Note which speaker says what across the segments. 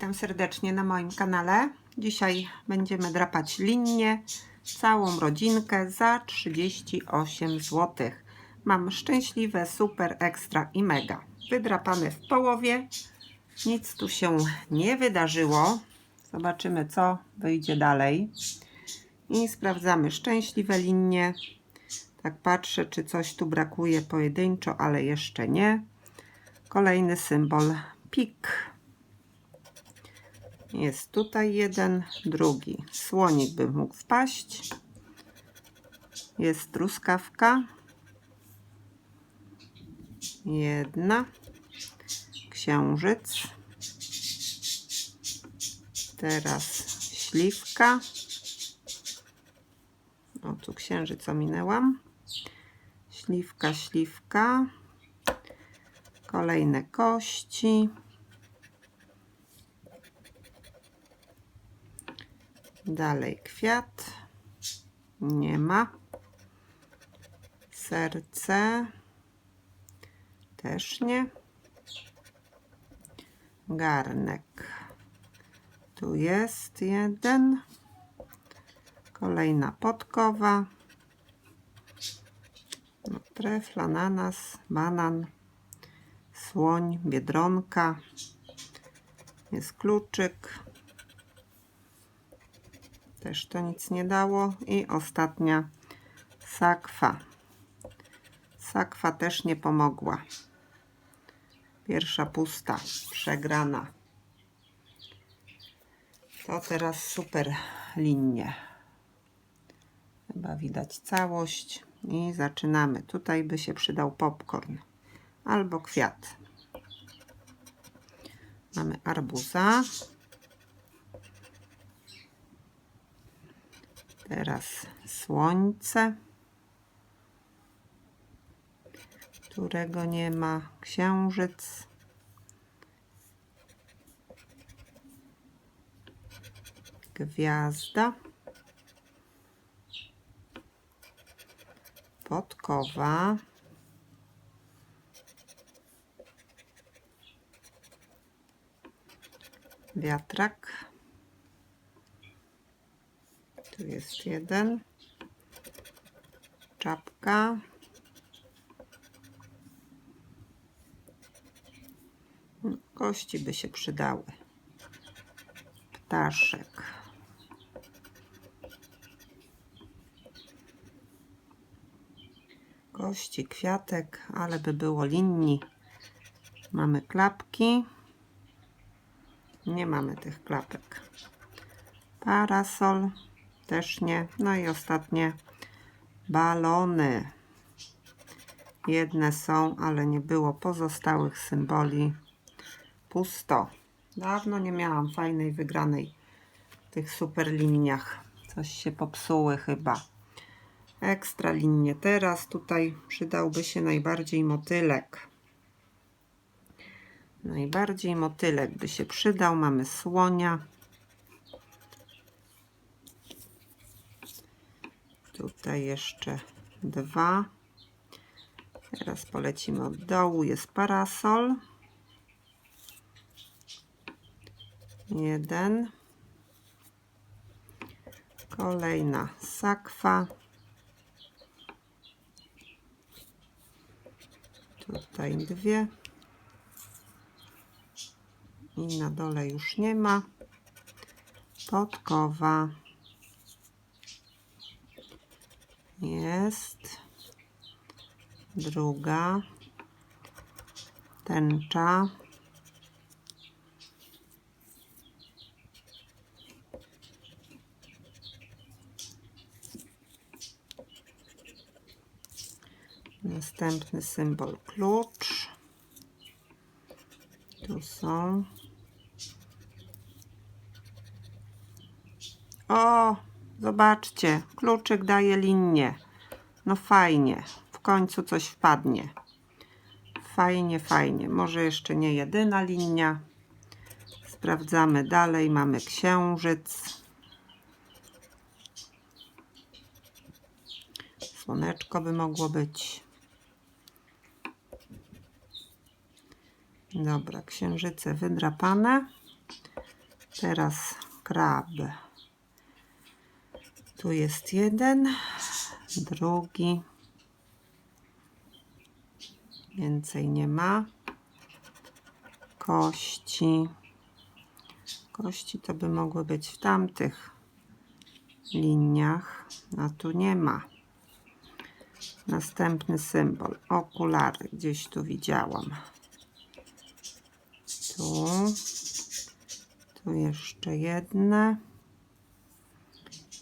Speaker 1: Witam serdecznie na moim kanale. Dzisiaj będziemy drapać linię, całą rodzinkę za 38 zł. Mam szczęśliwe, super, ekstra i mega. Wydrapane w połowie. Nic tu się nie wydarzyło. Zobaczymy, co wyjdzie dalej. I sprawdzamy szczęśliwe linie. Tak patrzę, czy coś tu brakuje pojedynczo, ale jeszcze nie. Kolejny symbol pik. Jest tutaj jeden, drugi. Słonik by mógł wpaść. Jest truskawka. Jedna. Księżyc. Teraz śliwka. O, tu księżyc ominęłam. Śliwka, śliwka. Kolejne kości. Dalej kwiat. Nie ma. Serce. Też nie. Garnek. Tu jest jeden. Kolejna podkowa. No, trefl, banan, słoń, biedronka. Jest kluczyk. Też to nic nie dało. I ostatnia sakwa. Sakwa też nie pomogła. Pierwsza pusta, przegrana. To teraz super linie. Chyba widać całość. I zaczynamy. Tutaj by się przydał popcorn albo kwiat. Mamy arbuza. Teraz słońce, którego nie ma. Księżyc. Gwiazda. Podkowa. Wiatrak. Tu jest jeden. Czapka. Kości by się przydały. Ptaszek. Kości, kwiatek, ale by było linii. Mamy klapki. Nie mamy tych klapek. Parasol. Też nie. No i ostatnie balony. Jedne są, ale nie było pozostałych symboli. Pusto. Dawno nie miałam fajnej wygranej w tych super liniach. Coś się popsuły chyba. Ekstra linie. Teraz tutaj przydałby się najbardziej motylek. Najbardziej motylek by się przydał. Mamy słonia. Tutaj jeszcze dwa. Teraz polecimy od dołu. Jest parasol. Jeden. Kolejna sakwa. Tutaj dwie. I na dole już nie ma. Podkowa. Jest. Druga. Tęcza. Następny symbol klucz. Tu są. O, zobaczcie, kluczyk daje linię. No fajnie, w końcu coś wpadnie. Fajnie, fajnie. Może jeszcze nie jedyna linia. Sprawdzamy dalej. Mamy księżyc. Słoneczko by mogło być. Dobra, księżyce wydrapane. Teraz krab. Tu jest jeden, drugi. Więcej nie ma. Kości. Kości to by mogły być w tamtych liniach, a tu nie ma. Następny symbol. Okulary. Gdzieś tu widziałam. Tu. Tu jeszcze jedne.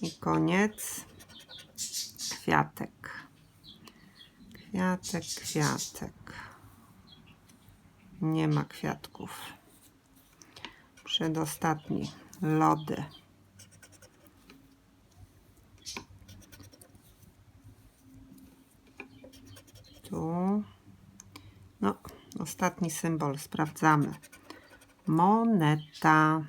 Speaker 1: I koniec. Kwiatek. Kwiatek, kwiatek. Nie ma kwiatków. Przedostatni. Lody. Tu. No, ostatni symbol. Sprawdzamy. Moneta.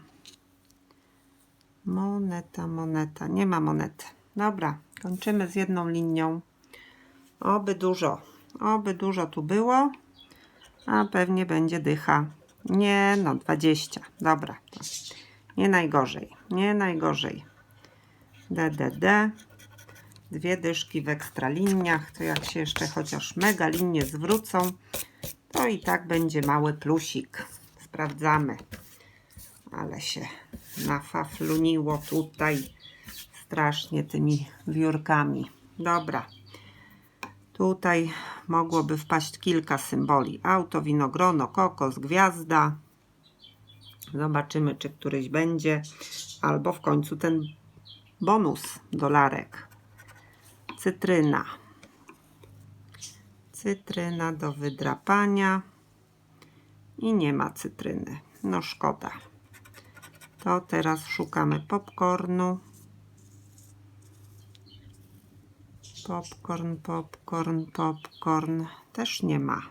Speaker 1: Moneta, moneta. Nie ma monety. Dobra, kończymy z jedną linią. Oby dużo, oby dużo tu było. A pewnie będzie dycha. Nie, no 20. Dobra, nie najgorzej. Nie najgorzej. DDD. Dwie dyszki w ekstraliniach. To jak się jeszcze chociaż mega linie zwrócą, to i tak będzie mały plusik. Sprawdzamy. Ale się nafafluniło tutaj strasznie tymi wiórkami. Dobra. Tutaj mogłoby wpaść kilka symboli. Auto, winogrono, kokos, gwiazda. Zobaczymy, czy któryś będzie. Albo w końcu ten bonus dolarek. Cytryna. Cytryna do wydrapania. I nie ma cytryny. No szkoda. To teraz szukamy popcornu. Popcorn, popcorn, popcorn. Też nie ma.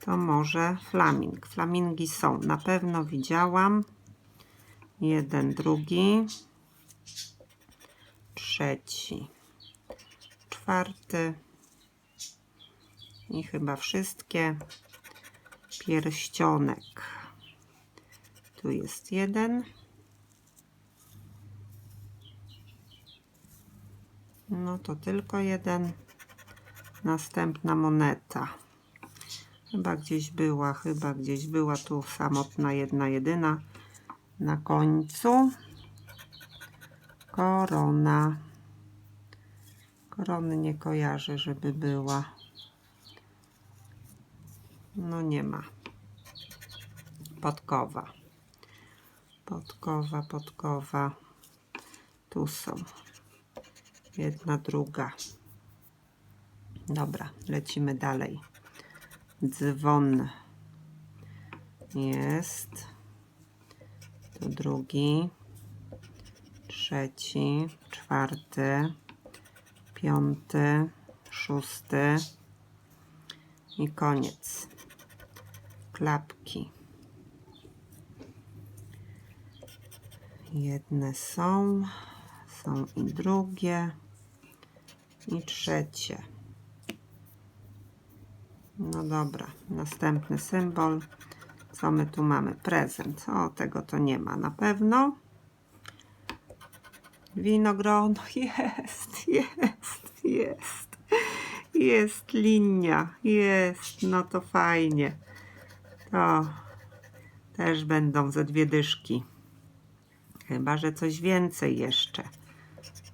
Speaker 1: To może flaming. Flamingi są. Na pewno widziałam. Jeden, drugi. Trzeci. Czwarty. I chyba wszystkie. Pierścionek. Tu jest jeden. No to tylko jeden. Następna moneta. Chyba gdzieś była, chyba gdzieś była tu samotna jedna, jedyna. Na końcu korona. Korony nie kojarzę, żeby była. No nie ma. Podkowa. Podkowa, podkowa. Tu są. Jedna, druga. Dobra, lecimy dalej. Dzwon jest. Tu drugi, trzeci, czwarty, piąty, szósty i koniec. Klapki. Jedne są, są i drugie i trzecie. No dobra, następny symbol. Co my tu mamy? Prezent. O, tego to nie ma na pewno. Winogrono jest, jest, jest. Jest linia, jest. No to fajnie. To też będą ze dwie dyszki. Chyba, że coś więcej jeszcze.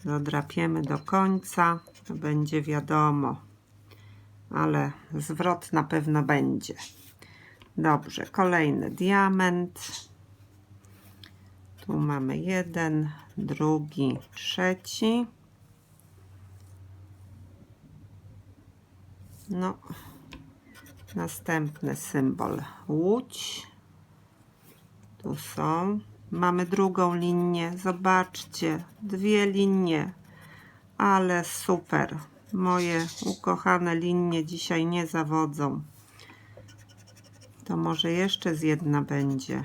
Speaker 1: Dodrapiemy do końca, to będzie wiadomo. Ale zwrot na pewno będzie. Dobrze, kolejny diament. Tu mamy jeden, drugi, trzeci. No, następny symbol łódź. Tu są. Mamy drugą linię. Zobaczcie, dwie linie. Ale super. Moje ukochane linie dzisiaj nie zawodzą. To może jeszcze z jedna będzie.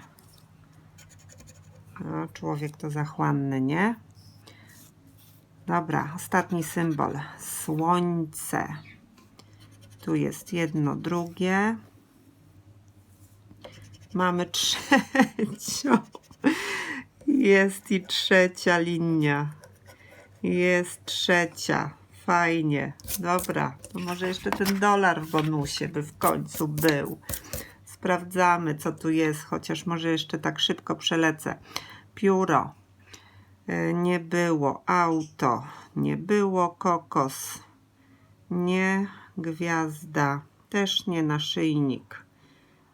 Speaker 1: O, człowiek to zachłanny, nie? Dobra, ostatni symbol. Słońce. Tu jest jedno, drugie. Mamy trzecią. Jest i trzecia linia. Jest trzecia. Fajnie. Dobra, to może jeszcze ten dolar w bonusie by w końcu był. Sprawdzamy, co tu jest, chociaż może jeszcze tak szybko przelecę. Pióro. E, Nie było. Auto. Nie było. Kokos. Nie. Gwiazda. Też nie naszyjnik.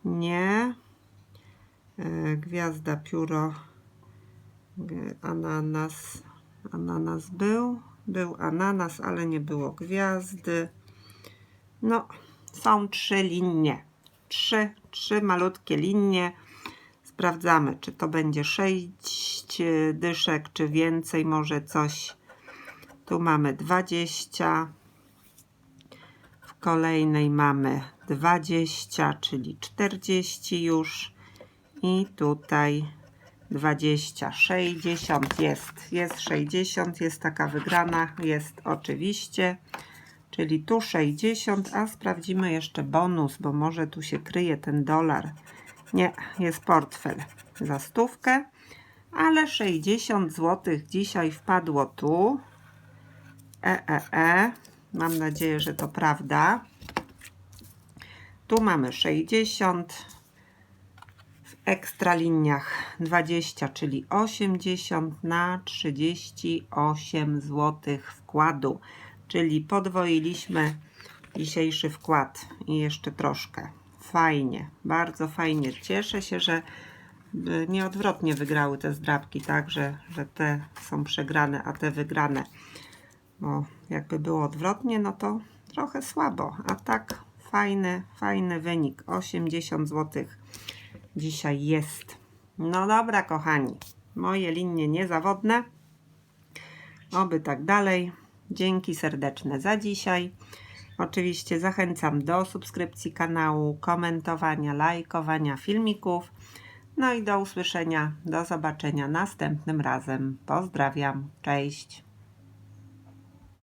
Speaker 1: Nie. E, Gwiazda, pióro. Ananas. Ananas był. Był ananas, ale nie było gwiazdy. No, są trzy linie. Trzy, trzy malutkie linie. Sprawdzamy, czy to będzie sześć dyszek, czy więcej, może coś. Tu mamy 20. W kolejnej mamy 20, czyli 40 już. I tutaj 20, 60 jest. Jest 60, jest taka wygrana, jest oczywiście. Czyli tu 60, a sprawdzimy jeszcze bonus, bo może tu się kryje ten dolar. Nie, jest portfel za stówkę, ale 60 zł dzisiaj wpadło tu. E, e, e. Mam nadzieję, że to prawda. Tu mamy 60. W ekstraliniach 20, czyli 80 na 38 zł wkładu. Czyli podwoiliśmy dzisiejszy wkład i jeszcze troszkę. Fajnie, bardzo fajnie. Cieszę się, że y, nieodwrotnie wygrały te zdrabki, tak, że, że te są przegrane, a te wygrane. Bo jakby było odwrotnie, no to trochę słabo. A tak fajny, fajny wynik. 80 zł dzisiaj jest. No dobra, kochani. Moje linie niezawodne. Oby tak dalej. Dzięki serdeczne za dzisiaj. Oczywiście zachęcam do subskrypcji kanału, komentowania, lajkowania filmików. No i do usłyszenia, do zobaczenia następnym razem. Pozdrawiam, cześć.